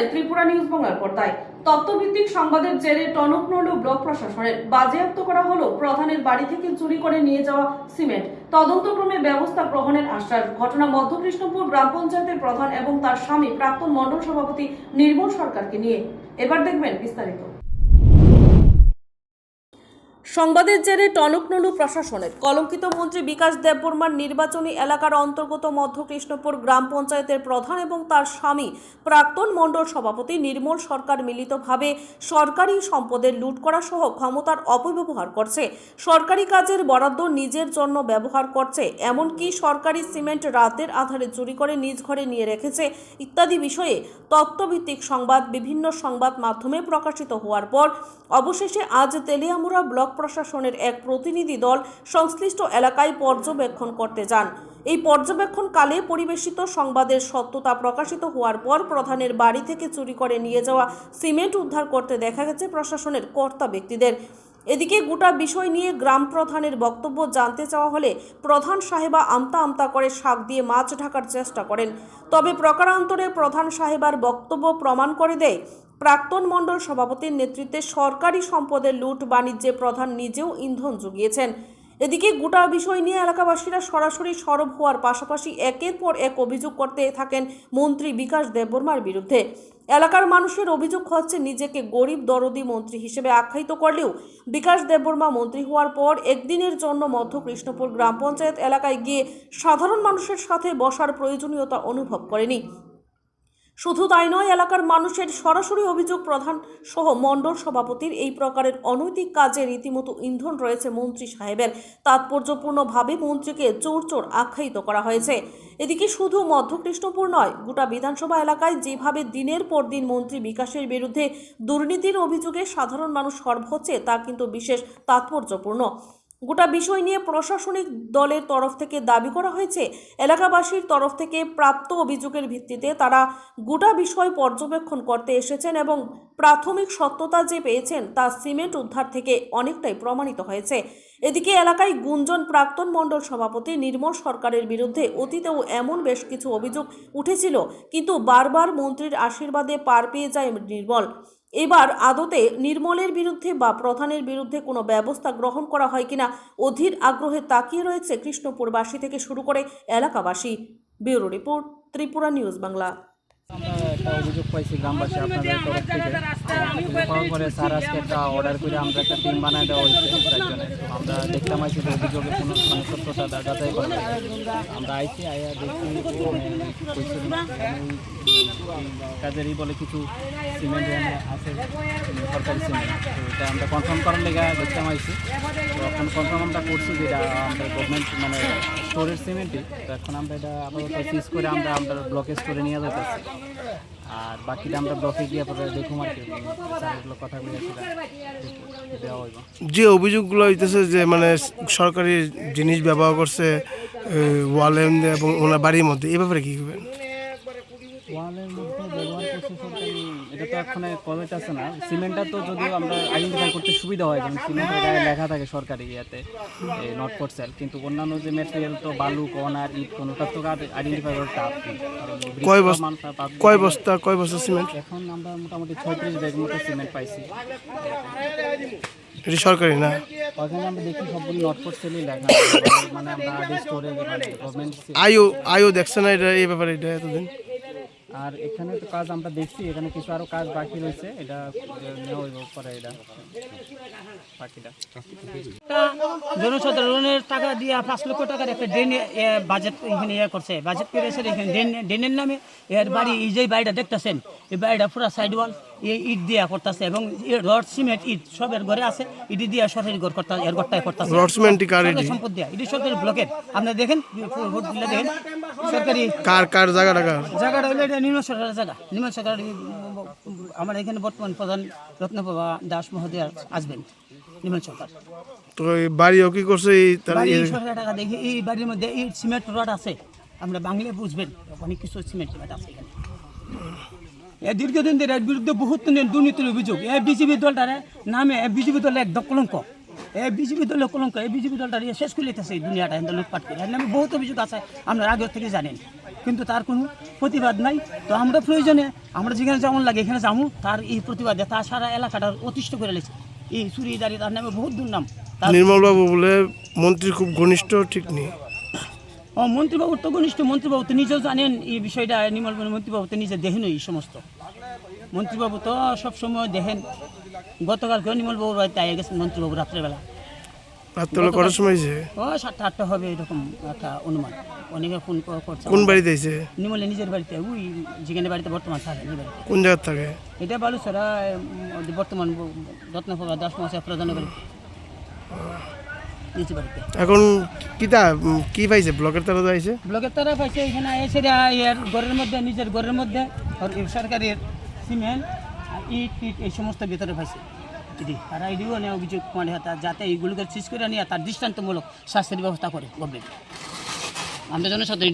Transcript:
জানায়, ত্রিপুরা নিউজ বাংলার পর্দায়। তত্ত্বভিত্তিক সংবাদের জেরে টনক নড়ল ব্লক প্রশাসনের। বাজেয়াপ্ত করা হলো, প্রধানের বাড়ি থেকে চুরি করে নিয়ে যাওয়া সিমেন্ট। তদন্তক্রমে ব্যবস্থা গ্রহণের আশ্বাস। ঘটনা মধ্যকৃষ্ণপুর গ্রাম পঞ্চায়েতের প্রধান এবং তার স্বামী প্রাক্তন মণ্ডল সভাপতি নির্মল সরকারকে নিয়ে। এবার দেখবেন বিস্তারিত। সংবাদের জেরে টনকনলু প্রশাসনের। কলঙ্কিত মন্ত্রী বিকাশ দেববর্মার নির্বাচনী এলাকার অন্তর্গত মধ্যকৃষ্ণপুর গ্রাম পঞ্চায়েতের প্রধান এবং তার স্বামী প্রাক্তন মণ্ডল সভাপতি নির্মল সরকার মিলিতভাবে সরকারি সম্পদের লুট করা সহ ক্ষমতার অপব্যবহার করছে। সরকারি কাজের বরাদ্দ নিজের জন্য ব্যবহার করছে, এমনকি সরকারি সিমেন্ট রাতের আধারে চুরি করে নিজ ঘরে নিয়ে রেখেছে ইত্যাদি বিষয়ে তত্ত্বভিত্তিক সংবাদ, বিভিন্ন সংবাদ মাধ্যমে প্রকাশিত হওয়ার পর অবশেষে আজ তেলিয়ামুড়া ব্লক প্রশাসনের এক প্রতিনিধি দল সংশ্লিষ্ট এলাকায় পর্যবেক্ষণ করতে যান। এই পর্যবেক্ষণকালে পরিবেশিত সংবাদের সত্যতা প্রকাশিত হওয়ার পর প্রধানের বাড়ি থেকে চুরি করে নিয়ে যাওয়া সিমেন্ট উদ্ধার করতে দেখা গেছে প্রশাসনের কর্তা ব্যক্তিদের। এদিকে গোটা বিষয় নিয়ে গ্রাম প্রধানের বক্তব্য জানতে চাওয়া হলে প্রধান সাহেবা আমতা আমতা করে শাক দিয়ে মাছ ঢাকার চেষ্টা করেন। তবে প্রকারান্তরে প্রধান সাহেবার বক্তব্য প্রমাণ করে দেয়, প্রাক্তন মণ্ডল সভাপতির নেতৃত্বে সরকারি সম্পদের লুট বাণিজ্যে প্রধান নিজেও ইন্ধন জুগিয়েছেন। এদিকে গোটা বিষয় নিয়ে এলাকাবাসীরা সরাসরি সরব হওয়ার পাশাপাশি একের পর এক অভিযোগ করতে থাকেন মন্ত্রী বিকাশ দেববর্মার বিরুদ্ধে। এলাকার মানুষের অভিযোগ হচ্ছে, নিজেকে গরিব দরদি মন্ত্রী হিসেবে আখ্যায়িত করলেও বিকাশ দেববর্মা মন্ত্রী হওয়ার পর একদিনের জন্য মধ্য কৃষ্ণপুর গ্রাম পঞ্চায়েত এলাকায় গিয়ে সাধারণ মানুষের সাথে বসার প্রয়োজনীয়তা অনুভব করেনি। শুধু তাই নয়, এলাকার মানুষের সরাসরি অভিযোগ প্রধান সহ মণ্ডল সভাপতির এই প্রকারের অনৈতিক কাজে রীতিমতো ইন্ধন রয়েছে মন্ত্রী সাহেবের। তাৎপর্যপূর্ণভাবে মন্ত্রীকে চোর চোর আখ্যায়িত করা হয়েছে। এদিকে শুধু মধ্যকৃষ্ণপুর নয়, গোটা বিধানসভা এলাকায় যেভাবে দিনের পর দিন মন্ত্রী বিকাশের বিরুদ্ধে দুর্নীতির অভিযোগে সাধারণ মানুষ সরব হচ্ছে তা কিন্তু বিশেষ তাৎপর্যপূর্ণ। গোটা বিষয় নিয়ে প্রশাসনিক দলের তরফ থেকে দাবি করা হয়েছে। এলাকাবাসীর তরফ থেকে প্রাপ্ত অভিযোগের ভিত্তিতে তারা গোটা বিষয় পর্যবেক্ষণ করতে এসেছেন এবং প্রাথমিক সত্যতা যে পেয়েছেন তা সিমেন্ট উদ্ধার থেকে অনেকটাই প্রমাণিত হয়েছে। এদিকে এলাকায় গুঞ্জন প্রাক্তন মণ্ডল সভাপতি নির্মল সরকারের বিরুদ্ধে অতীতেও এমন বেশ কিছু অভিযোগ উঠেছিল, কিন্তু বারবার মন্ত্রীর আশীর্বাদে পার পেয়ে যায় নির্মল। এবার আদতে নির্মলের বিরুদ্ধে বা প্রধানের বিরুদ্ধে কোনো ব্যবস্থা গ্রহণ করা হয় কিনা অধীর আগ্রহে তাকিয়ে রয়েছে কৃষ্ণপুরবাসী থেকে শুরু করে এলাকাবাসী। Bureau report Tripura news Bangla. একটা অভিযোগ পাইছি গ্রামবাসী, আপনাদের তরফ থেকে। অভিযোগ পাওয়ার পরে স্যার আজকে একটা অর্ডার করে আমরা একটা টিম বানায় দেওয়া হয়েছে চারজনে তো আমরা দেখলাম আছি যে অভিযোগের কোনো সত্যতা যা- যাচাই করা। আমরা আইছি আইয়া দেখছি কাজেরই বলে কিছু সিমেন্ট আছে, সরকারি সিমেন্ট তো এটা আমরা কনফার্ম করার লেগে দেখতাম আইছি তো এখন কনফার্ম আমরা করছি যে এটা আমাদের গভর্নমেন্ট মানে স্টোরের সিমেন্টই। তো এখন আমরা এটা আপাতত সিজ করে আমরা আমরা ব্লকে স্টোরে নিয়ে যেতেছি আর বাকিটা আমরা ব্লকে গিয়ে পরে দেখুন আর কি স্যারগুলো কথা বলে দেওয়া হইব। যে অভিযোগগুলো হইতেছে যে মানে সরকারি জিনিস ব্যবহার করছে ওয়ালের এবং ওনার বাড়ির মধ্যে এ ব্যাপারে কি করবেন ওয়ালের সরকারি এটা তো এখন কলেজ আছে না। সিমেন্টটা তো যদিও আমরা আইডেন্টিফাই করতে সুবিধা হয় যেমন সিমেন্টের গায়ে লেখা থাকে সরকারি ইয়াতে নট ফর সেল কিন্তু অন্যান্য যে তো বালু কন ইট কোনোটা তো আইডেন্টিফাই করা টাফ কয় বস্তা কয় বস্তা কয় বস্তা সিমেন্ট? এখন আমরা মোটামুটি ছয়ত্রিশ ব্যাগ মতো সিমেন্ট পাইছি। এটি সরকারি না? ওখানে আমরা দেখি সবগুলো নট ফর সেলই লেখা মানে আমরা আগে স্টোরে গভর্নমেন্ট আইও আইও দেখছে না এটা এই ব্যাপারে এটা এতদিন? আর এখানে তো কাজ আমরা দেখছি, এখানে কিছু আরও কাজ বাকি রয়েছে, এটা নেওয়া হইব পরে এটা, বাকিটা। জনসাধারণের টাকা দিয়ে পাঁচ লক্ষ টাকার একটা ড্রেন বাজেট এখানে ইয়ে করছে। বাজেট করেছে এখানে ড্রেন, ড্রেনের নামে এর বাড়ি, এই যে বাড়িটা দেখতেছেন এই বাড়িটা পুরো সাইড ওয়াল এই ইট দিয়া করতেছে এবং রড সিমেন্ট ইট সব এর ঘরে আছে। ইট দিয়া সরকারি ঘর করতে এর ঘরটাই করতেছে। রড সিমেন্ট কার এটি সম্পদ দিয়া। এটি সরকারি ব্লকের। আপনি দেখেন ভোট দিলে দেখেন সরকারি কার কার জায়গাটা কার? জায়গাটা হলো এটা নিম্ন সরকারের জায়গা। নিম্ন সরকার আমার এখানে বর্তমান প্রধান রত্নপ্রভা দাস মহোদয় আসবেন নিম্ন সরকার। তো এই বাড়িও কি করছে? এই টাকা দেখি এই বাড়ির মধ্যে এই সিমেন্ট রড আছে। আমরা বাংলায় বুঝবেন অনেক কিছু সিমেন্ট রড আছে এখানে। এ দীর্ঘদিন ধরে এর বিরুদ্ধে বহুত দুর্নীতির অভিযোগ। এ বিজেপি দলটারে নামে এ বিজেপি দল এক কলঙ্ক। এ বিজেপি দলের কলঙ্ক। এই বিজেপি দলটা নিয়ে শেষ করে লিতেছে এই দুনিয়াটা এখানে লুটপাট করে। এর নামে বহুত অভিযোগ আছে, আমরা আগে থেকে জানেন কিন্তু তার কোনো প্রতিবাদ নাই। তো আমরা প্রয়োজনে, আমরা যেখানে যেমন লাগে এখানে যাব তার এই প্রতিবাদে তার সারা এলাকাটা অতিষ্ঠ করে লেছে এই চুরি দাঁড়িয়ে তার নামে বহুত দুর্নাম। নির্মলবাবু বলে মন্ত্রী খুব ঘনিষ্ঠ, ঠিক নেই। ও মন্ত্রীবাবুর তো ঘনিষ্ঠ মন্ত্রীবাবু তো নিজেও জানেন এই বিষয়টা নির্মল মন্ত্রীবাবু তো নিজে দেখেন এই সমস্ত। মন্ত্রীবাবু তো সবসময় দেখেন। গতকালকেও নির্মলবাবুর বাড়িতে আগে গেছেন মন্ত্রীবাবু রাত্রেবেলা। রাত্রে করার সময় যে? ও সাতটা আটটা হবে এরকম একটা অনুমান। অনেকে ফোন করছে। কোন বাড়িতে আইছে? নির্মলে নিজের বাড়িতে ওই যেখানে বাড়িতে বর্তমান থাকে বাড়িতে। কোন জায়গার থাকে? এটা বালুসরা বর্তমান রত্নপুর দাস মহাশয় প্রধানের বাড়িতে বাড়িতে। এখন কিতা কি পাইছে? ব্লকের তারা আইছে ব্লকের তারা পাইছে এখানে এসে এর ঘরের মধ্যে নিজের ঘরের মধ্যে এই সরকারের সিমেন্ট ইট টিট এই সমস্ত ভিতরে পাইছে। এটি তারা এটিও নেওয়া অভিযোগ মানে যাতে এইগুলোকে শেষ করে নিয়ে তার দৃষ্টান্তমূলক শাস্তির ব্যবস্থা করে গভর্নমেন্ট আমরা জনসাধারণ